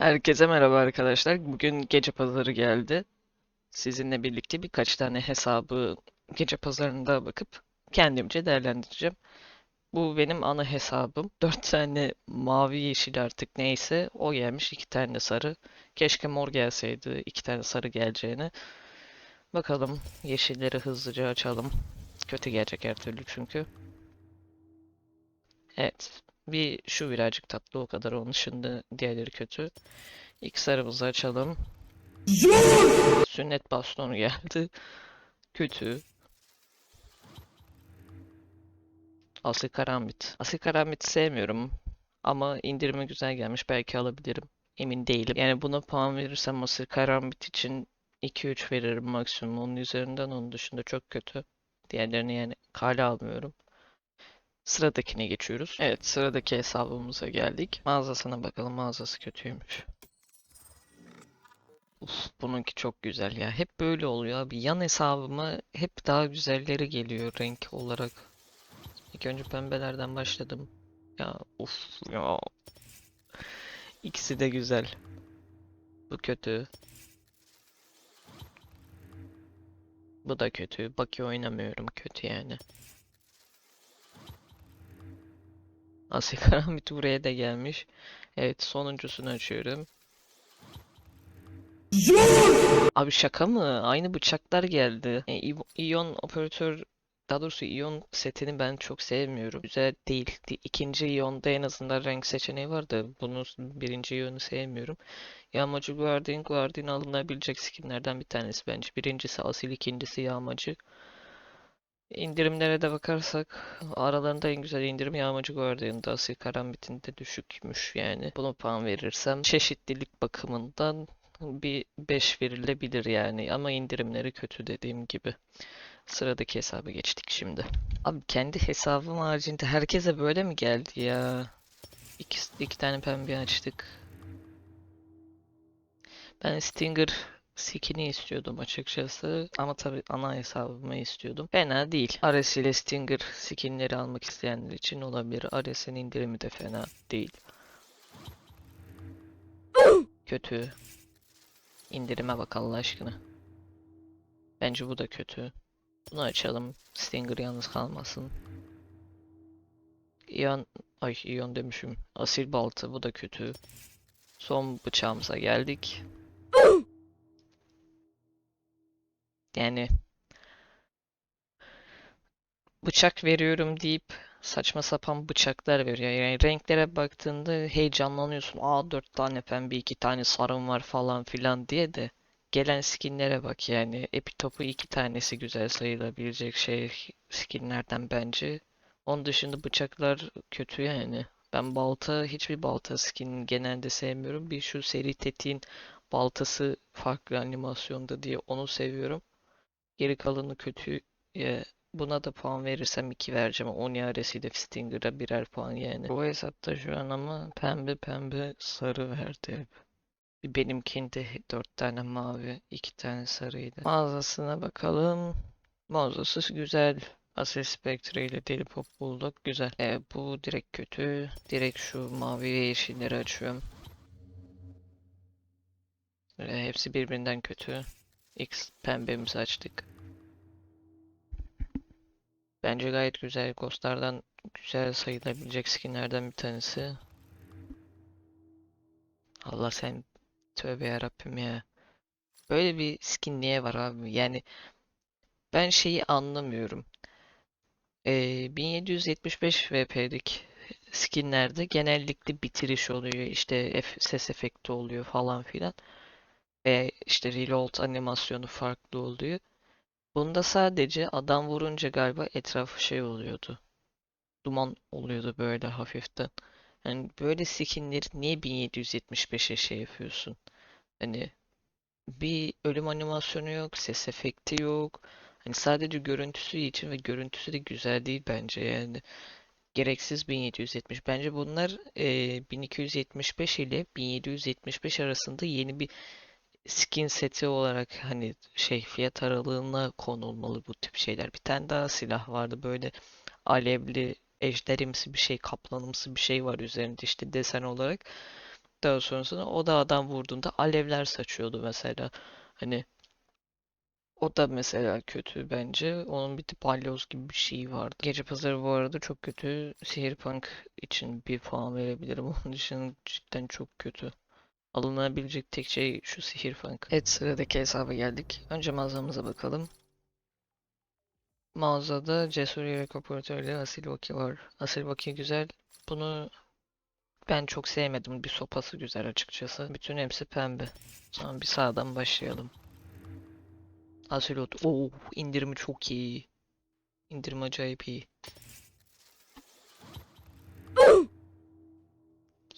Herkese merhaba arkadaşlar. Bugün gece pazarı geldi. Sizinle birlikte birkaç tane hesabı gece pazarında bakıp kendimce değerlendireceğim. Bu benim ana hesabım. 4 tane mavi yeşil artık neyse o gelmiş. 2 tane sarı. Keşke mor gelseydi. 2 tane sarı geleceğine. Bakalım yeşilleri hızlıca açalım. Kötü gelecek her türlü çünkü. Evet. Bir şu birazcık tatlı o kadar. Onun dışında diğerleri kötü. İlk sarımızı açalım. Sünnet bastonu geldi. Kötü. Asil karambit. Asil karambit sevmiyorum. Ama indirime güzel gelmiş. Belki alabilirim. Emin değilim. Yani buna puan verirsem asil karambit için 2-3 veririm maksimum. Onun üzerinden onun dışında çok kötü. Diğerlerini yani kale almıyorum. Sıradakine geçiyoruz. Evet sıradaki hesabımıza geldik. Mağazasına bakalım. Mağazası kötüymüş. Uf, bununki çok güzel ya. Hep böyle oluyor abi. Yan hesabıma hep daha güzelleri geliyor renk olarak. İlk önce pembelerden başladım. Ya uf ya. İkisi de güzel. Bu kötü. Bu da kötü. Baki oynamıyorum. Kötü yani. Asya Karambit buraya da gelmiş. Evet sonuncusunu açıyorum. Abi şaka mı? Aynı bıçaklar geldi. E, İ- İyon operatör daha doğrusu İyon setini ben çok sevmiyorum. Güzel değil. İkinci İyon'da en azından renk seçeneği var da bunun birinci İyon'u sevmiyorum. Yağmacı Guardian Guardian alınabilecek skinlerden bir tanesi bence. Birincisi asil, ikincisi yağmacı. İndirimlere de bakarsak aralarında en güzel indirim Yağmacı Guardian'da Asil Karambit'in de düşükmüş yani. Buna puan verirsem çeşitlilik bakımından bir 5 verilebilir yani ama indirimleri kötü dediğim gibi. Sıradaki hesaba geçtik şimdi. Abi kendi hesabım haricinde herkese böyle mi geldi ya? İki, iki tane pembe açtık. Ben Stinger skin'i istiyordum açıkçası ama tabii ana hesabımı istiyordum. Fena değil. Ares ile Stinger skinleri almak isteyenler için olabilir. Ares'in indirimi de fena değil. Kötü. İndirime bak Allah aşkına. Bence bu da kötü. Bunu açalım. Stinger yalnız kalmasın. İyon, ay İyon demişim. Asil balta bu da kötü. Son bıçağımıza geldik. Yani bıçak veriyorum deyip saçma sapan bıçaklar veriyor. Yani renklere baktığında heyecanlanıyorsun. Aa dört tane pembe, iki tane sarım var falan filan diye de gelen skinlere bak yani. Epitop'u iki tanesi güzel sayılabilecek şey skinlerden bence. Onun dışında bıçaklar kötü yani. Ben balta, hiçbir balta skin genelde sevmiyorum. Bir şu seri tetiğin baltası farklı animasyonda diye onu seviyorum. Geri kalanı kötü. Ya, buna da puan verirsem 2 vereceğim. Oni Ares'i de Stinger'a birer puan yani. Bu hesapta şu an ama pembe pembe sarı verdi hep. Benimkinde 4 tane mavi, 2 tane sarıydı. Mağazasına bakalım. Mağazası güzel. Asil Spectre ile Deli Pop bulduk. Güzel. E, bu direkt kötü. Direkt şu mavi ve yeşilleri açıyorum. E, hepsi birbirinden kötü. X pembemizi açtık. Bence gayet güzel. Ghostlardan güzel sayılabilecek skinlerden bir tanesi. Allah sen tövbe yarabbim ya. Böyle bir skin niye var abi? Yani ben şeyi anlamıyorum. Ee, 1775 VP'lik skinlerde genellikle bitiriş oluyor. İşte ses efekti oluyor falan filan. Ve işte reload animasyonu farklı oluyor. Bunda sadece adam vurunca galiba etrafı şey oluyordu. Duman oluyordu böyle hafiften. Yani böyle skinleri niye 1775'e şey yapıyorsun? Hani bir ölüm animasyonu yok, ses efekti yok. Hani sadece görüntüsü için ve görüntüsü de güzel değil bence yani. Gereksiz 1770. Bence bunlar eee, 1275 ile 1775 arasında yeni bir skin seti olarak hani şey fiyat aralığına konulmalı bu tip şeyler. Bir tane daha silah vardı böyle alevli ejderimsi bir şey, kaplanımsı bir şey var üzerinde işte desen olarak. Daha sonrasında o da adam vurduğunda alevler saçıyordu mesela. Hani o da mesela kötü bence. Onun bir de balyoz gibi bir şey vardı. Gece Pazarı bu arada çok kötü. Cyberpunk için bir puan verebilirim. Onun dışında cidden çok kötü. Alınabilecek tek şey şu Cyberpunk. Evet sıradaki hesaba geldik. Önce mağazamıza bakalım. Mağazada Cesur Yürek Operatörü Asil Vaki var. Asil Vaki güzel. Bunu ben çok sevmedim. Bir sopası güzel açıkçası. Bütün hepsi pembe. Sonra bir sağdan başlayalım. Asilot. Oo, indirimi çok iyi. İndirim acayip iyi.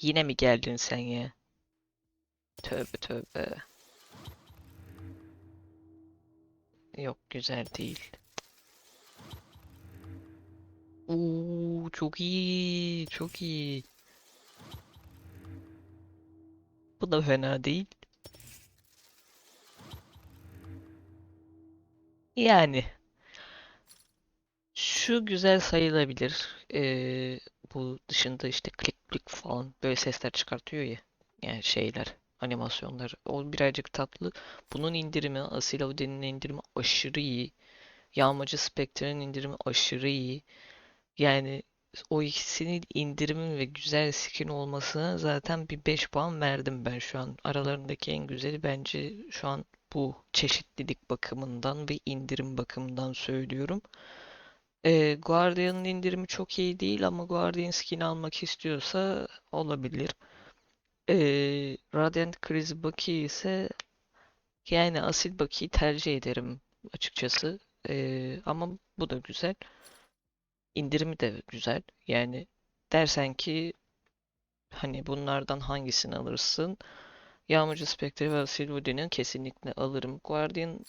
Yine mi geldin sen ya? Tövbe tövbe. Yok güzel değil. Oo, çok iyi, çok iyi. Bu da fena değil. Yani şu güzel sayılabilir. Ee, bu dışında işte klik klik falan böyle sesler çıkartıyor ya. Yani şeyler, animasyonlar. O birazcık tatlı. Bunun indirimi, Asil Audi'nin indirimi aşırı iyi. Yağmacı Spectre'nin indirimi aşırı iyi. Yani o ikisinin indirimi ve güzel skin olmasına zaten bir 5 puan verdim ben şu an. Aralarındaki en güzeli bence şu an bu çeşitlilik bakımından ve indirim bakımından söylüyorum. Ee, Guardian'ın indirimi çok iyi değil ama Guardian skin almak istiyorsa olabilir. Ee, Radiant Kriz Baki ise yani Asil Baki'yi tercih ederim açıkçası. Ee, ama bu da güzel. İndirimi de güzel. Yani dersen ki hani bunlardan hangisini alırsın? Yağmacı Spectre ve Silvudin'i kesinlikle alırım. Guardian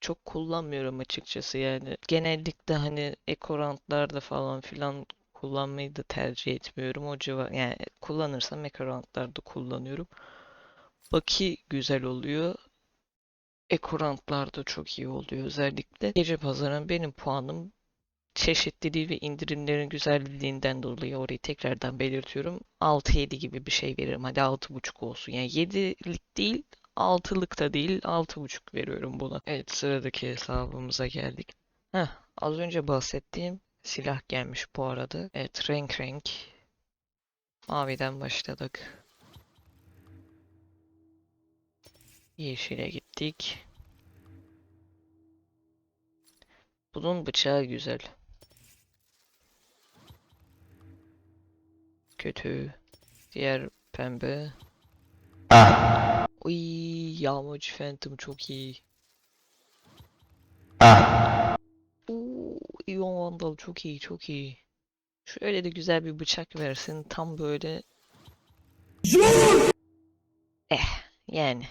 çok kullanmıyorum açıkçası yani. Genellikle hani ekorantlarda falan filan kullanmayı da tercih etmiyorum. O civar yani kullanırsam ekorantlarda kullanıyorum. Baki güzel oluyor. Ekorantlarda çok iyi oluyor özellikle. Gece pazarının benim puanım çeşitliliği ve indirimlerin güzelliğinden dolayı orayı tekrardan belirtiyorum. 6-7 gibi bir şey veririm. Hadi 6.5 olsun. Yani 7'lik değil, 6'lık da değil, 6.5 veriyorum buna. Evet sıradaki hesabımıza geldik. Heh, az önce bahsettiğim silah gelmiş bu arada. Evet renk renk. Maviden başladık. Yeşile gittik. Bunun bıçağı güzel. Kötü. Diğer pembe. Uy, yağmacı Phantom çok iyi. Oo, Ion Vandal çok iyi, çok iyi. Şöyle de güzel bir bıçak versin. Tam böyle. Eh, yani.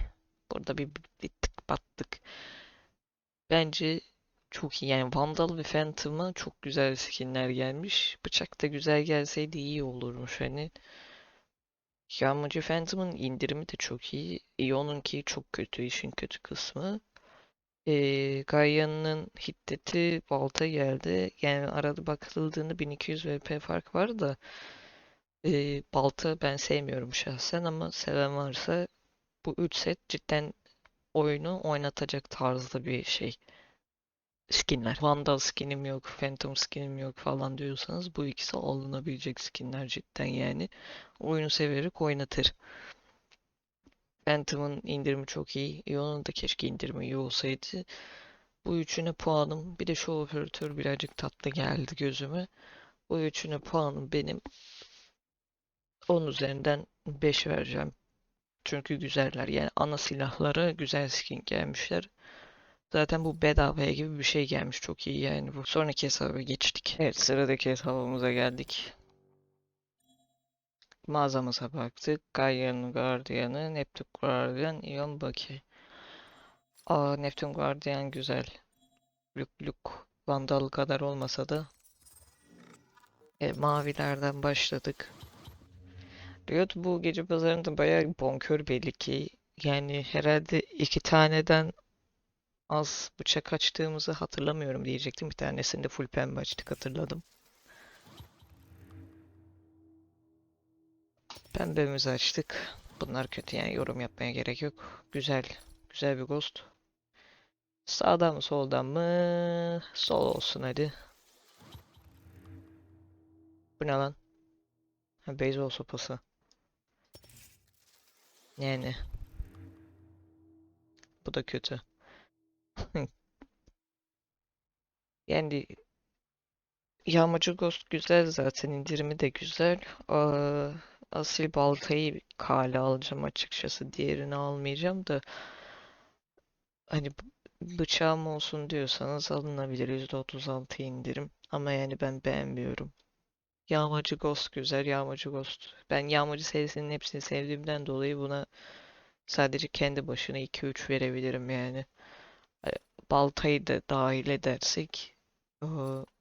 Burada bir, bir tık battık. Bence çok iyi. Yani Vandal ve Phantom'a çok güzel skinler gelmiş. Bıçak da güzel gelseydi iyi olurmuş hani. Yağmacı Phantom'ın indirimi de çok iyi. Ion'unki çok kötü, işin kötü kısmı. Ee, Gaia'nın hiddeti balta geldi. Yani arada bakıldığında 1200 VP fark var da ee, balta ben sevmiyorum şahsen ama seven varsa bu 3 set cidden oyunu oynatacak tarzda bir şey. Skinler. Vandal skinim yok, Phantom skinim yok falan diyorsanız bu ikisi alınabilecek skinler cidden yani. Oyunu severek oynatır. Phantom'ın indirimi çok iyi. Ion'un da keşke indirimi iyi olsaydı. Bu üçüne puanım. Bir de şu operatör birazcık tatlı geldi gözüme. Bu üçüne puanım benim 10 üzerinden 5 vereceğim. Çünkü güzeller. Yani ana silahlara güzel skin gelmişler. Zaten bu bedavaya gibi bir şey gelmiş. Çok iyi yani bu. Sonraki hesaba geçtik. Evet sıradaki hesabımıza geldik. Mağazamıza baktık. Gaia'nın Guardian'ı, Neptune Guardian, Ion Baki. Aa Neptune Guardian güzel. Luk Luk Vandal kadar olmasa da. E, mavilerden başladık. Riot bu gece pazarında bayağı bonkör belli ki. Yani herhalde iki taneden az bıçak açtığımızı hatırlamıyorum diyecektim. Bir tanesinde full pembe açtık hatırladım. Pembemizi açtık. Bunlar kötü yani yorum yapmaya gerek yok. Güzel. Güzel bir ghost. Sağdan mı soldan mı? Sol olsun hadi. Bu ne lan? Ha, beyzbol sopası. Yani. Bu da kötü. Yani Yağmacı Ghost güzel zaten indirimi de güzel. Aa, asil baltayı kale alacağım açıkçası. Diğerini almayacağım da hani bıçağım olsun diyorsanız alınabilir. %36 indirim. Ama yani ben beğenmiyorum. Yağmacı Ghost güzel. Yağmacı Ghost. Ben Yağmacı serisinin hepsini sevdiğimden dolayı buna sadece kendi başına 2-3 verebilirim yani. E, Baltayı da dahil edersek e,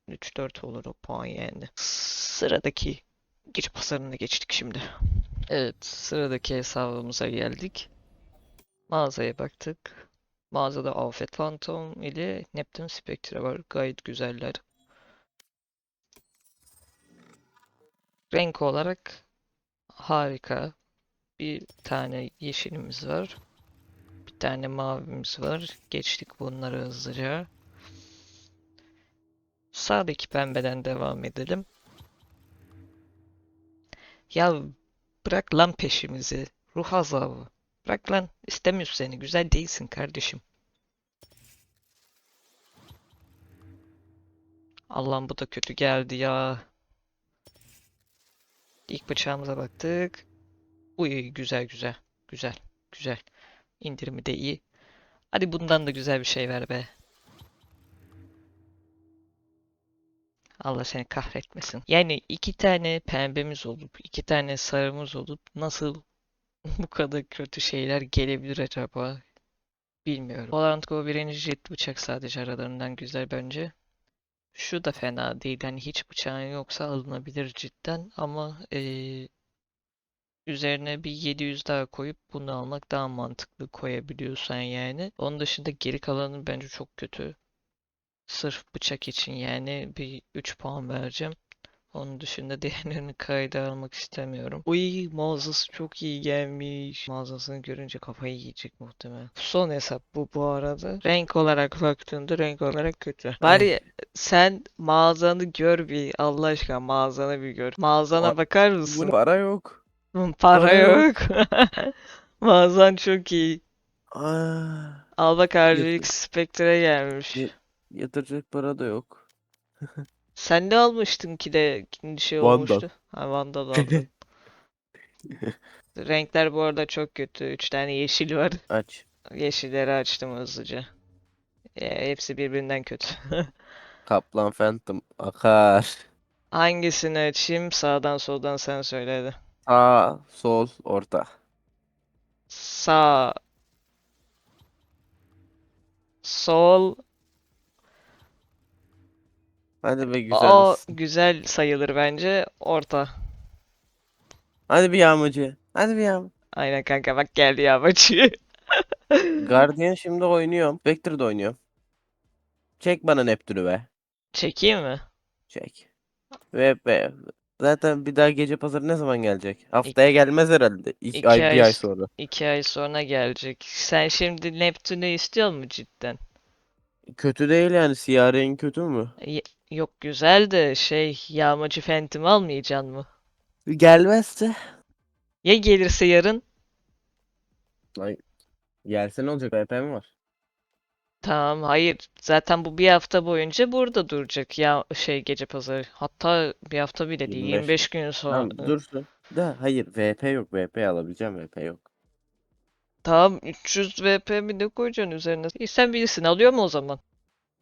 3-4 olur o puan yani. Sıradaki gece pazarına geçtik şimdi. Evet, sıradaki hesabımıza geldik. Mağazaya baktık. Mağazada Afet Phantom ile Neptune Spectre var. Gayet güzeller. Renk olarak harika. Bir tane yeşilimiz var. Bir tane mavimiz var. Geçtik bunları hızlıca. Sağdaki pembeden devam edelim. Ya bırak lan peşimizi. Ruh azabı. Bırak lan. İstemiyoruz seni. Güzel değilsin kardeşim. Allah'ım bu da kötü geldi ya. İlk bıçağımıza baktık. Uy güzel güzel. Güzel. Güzel. İndirimi de iyi. Hadi bundan da güzel bir şey ver be. Allah seni kahretmesin. Yani iki tane pembemiz olup, iki tane sarımız olup nasıl bu kadar kötü şeyler gelebilir acaba? Bilmiyorum. Valorant Go birinci jet bıçak sadece aralarından güzel bence. Şu da fena değil. Hani hiç bıçağın yoksa alınabilir cidden ama eee, üzerine bir 700 daha koyup bunu almak daha mantıklı koyabiliyorsan yani. Onun dışında geri kalanı bence çok kötü. Sırf bıçak için yani bir 3 puan vereceğim. Onun dışında diğerlerini kayda almak istemiyorum. Uy mağazası çok iyi gelmiş. Mağazasını görünce kafayı yiyecek muhtemelen. Son hesap bu bu arada. Renk olarak baktığında renk olarak kötü. Bari sen mağazanı gör bir Allah aşkına mağazanı bir gör. Mağazana bakar mısın? para yok. Para para yok. Mağazan çok iyi. Aa, Al bak RGX Spectre gelmiş. Yatıracak para da yok. Sen ne almıştın ki de şey Vandal. olmuştu? Ha Vandal aldın. Renkler bu arada çok kötü. Üç tane yeşil var. Aç. Yeşilleri açtım hızlıca. E, hepsi birbirinden kötü. Kaplan Phantom akar. Hangisini açayım? Sağdan soldan sen söyle hadi. Sağ, sol, orta. Sağ, sol. Hadi be güzel O misin? güzel sayılır bence. Orta. Hadi bir yağmacı. Hadi bir yağmacı. Aynen kanka bak geldi ya maçı. Guardian şimdi oynuyorum. Spectre'da oynuyorum. Çek bana Neptün'ü be. Çekeyim mi? Çek. Ve be. Zaten bir daha gece pazarı ne zaman gelecek? Haftaya gelmez herhalde. İki iki ay, ay bir ay s- sonra. İki ay sonra gelecek. Sen şimdi Neptün'ü istiyor musun cidden? Kötü değil yani. Renk kötü mü? Yok güzel de şey yağmacı Phantom almayacaksın mı? Gelmezse. Ya gelirse yarın? Ay, gelse ne olacak? VP mi var? Tamam hayır zaten bu bir hafta boyunca burada duracak ya şey gece pazarı. Hatta bir hafta bile değil 25 25 gün sonra. Tamam dursun. Da hayır VP yok. VP alabileceğim VP yok. Tamam 300 VP mi ne koyacaksın üzerine? İyi, sen bilirsin alıyor mu o zaman?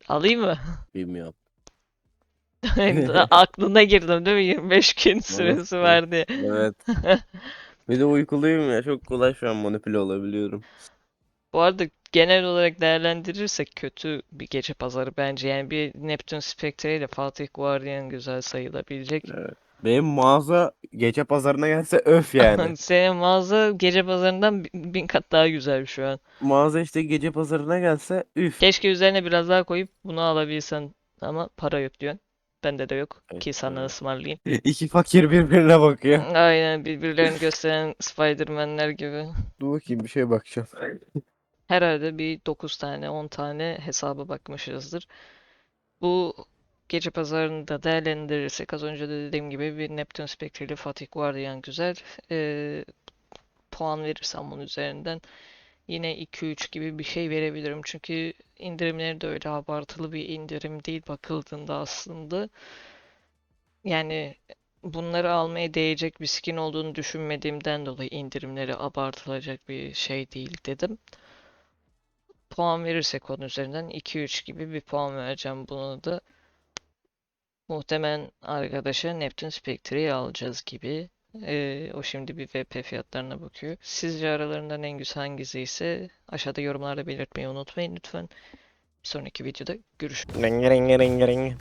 Alayım mı? Bilmiyorum. Aklına girdim değil mi? 25 gün süresi evet. var diye. Evet. Bir de uykuluyum ya. Çok kolay şu an manipüle olabiliyorum. Bu arada genel olarak değerlendirirsek kötü bir gece pazarı bence. Yani bir Neptune Spectre ile Fatih Guardian güzel sayılabilecek. Evet. Benim mağaza gece pazarına gelse öf yani. Senin mağaza gece pazarından bin kat daha güzel şu an. Mağaza işte gece pazarına gelse üf. Keşke üzerine biraz daha koyup bunu alabilsen ama para yok diyorsun. Bende de yok Evet, ki sana evet. ısmarlayayım. İki fakir birbirine bakıyor. Aynen birbirlerini gösteren Spider-Man'ler gibi. Dur bakayım bir şeye bakacağım. Herhalde bir 9 tane 10 tane hesaba bakmışızdır. Bu gece pazarında değerlendirirsek az önce de dediğim gibi bir Neptune Spectre ile Fatih Guardian güzel. Ee, puan verirsem bunun üzerinden yine 2-3 gibi bir şey verebilirim. Çünkü indirimleri de öyle abartılı bir indirim değil bakıldığında aslında. Yani bunları almaya değecek bir skin olduğunu düşünmediğimden dolayı indirimleri abartılacak bir şey değil dedim. Puan verirsek onun üzerinden 2-3 gibi bir puan vereceğim bunu da. Muhtemelen arkadaşa Neptune Spectre'yi alacağız gibi. Ee, o şimdi bir VP fiyatlarına bakıyor. Sizce aralarından en güzel hangisi ise aşağıda yorumlarda belirtmeyi unutmayın lütfen. Bir sonraki videoda görüşürüz. Ring ring ring ring.